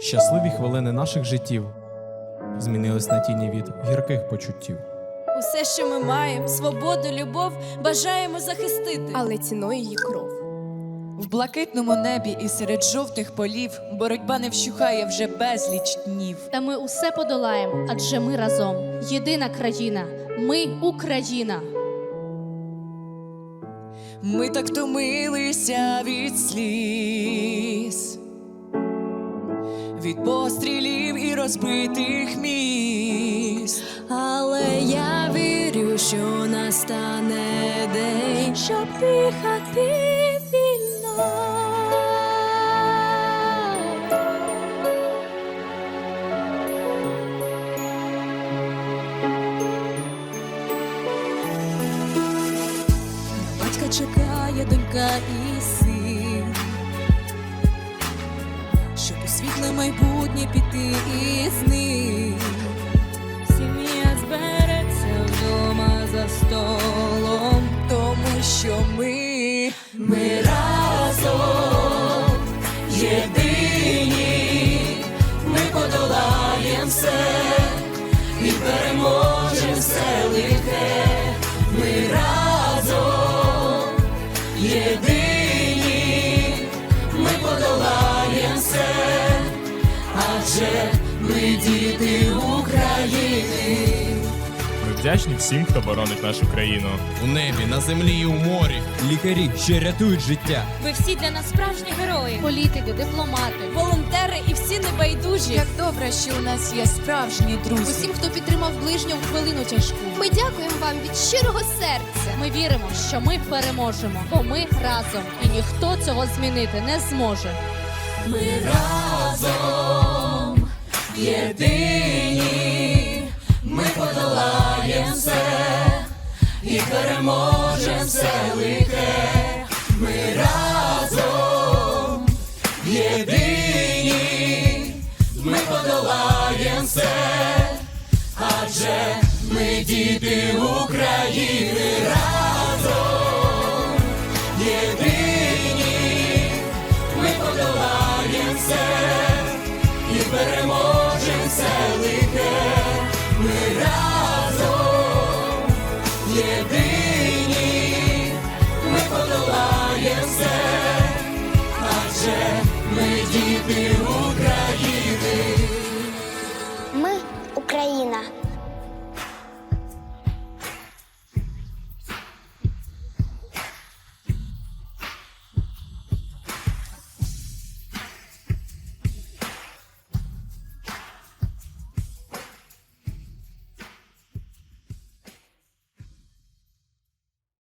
Щасливі хвилини наших життів змінились на тіні від гірких почуттів. Усе, що ми маємо, свободу, любов, бажаємо захистити. але ціною її кров. В блакитному небі і серед жовтих полів боротьба не вщухає вже безліч днів. Та ми усе подолаємо, адже ми разом. Єдина країна. Ми Україна. Ми так втомилися від сліз, від пострілів і розбитих міст. Але я вірю, що настане день, щоб дихати. Батька чекає донька і син, щоб у світле майбутнє піти із ним. Сім'я збереться вдома за столом, тому що ми, ми адже ми діти України. Ми вдячні всім, хто боронить нашу країну. У небі, на землі і у морі. Лікарі, що рятують життя. Ви всі для нас справжні герої. Політики, дипломати. волонтери і всі небайдужі. Як добре, що у нас є справжні друзі. Усім, хто підтримав ближнього в хвилину тяжку. Ми дякуємо вам від щирого серця. Ми віримо, що ми переможемо, бо ми разом, і ніхто цього змінити не зможе. Ми разом єдині, ми подолаємо все і переможемо все лихе. Ми разом єдині, ми подолаємо все, адже ми діти України. Разом єдині, ми подолаємо все і переможемо все лихе. Ми разом єдині, ми подолаємо все, адже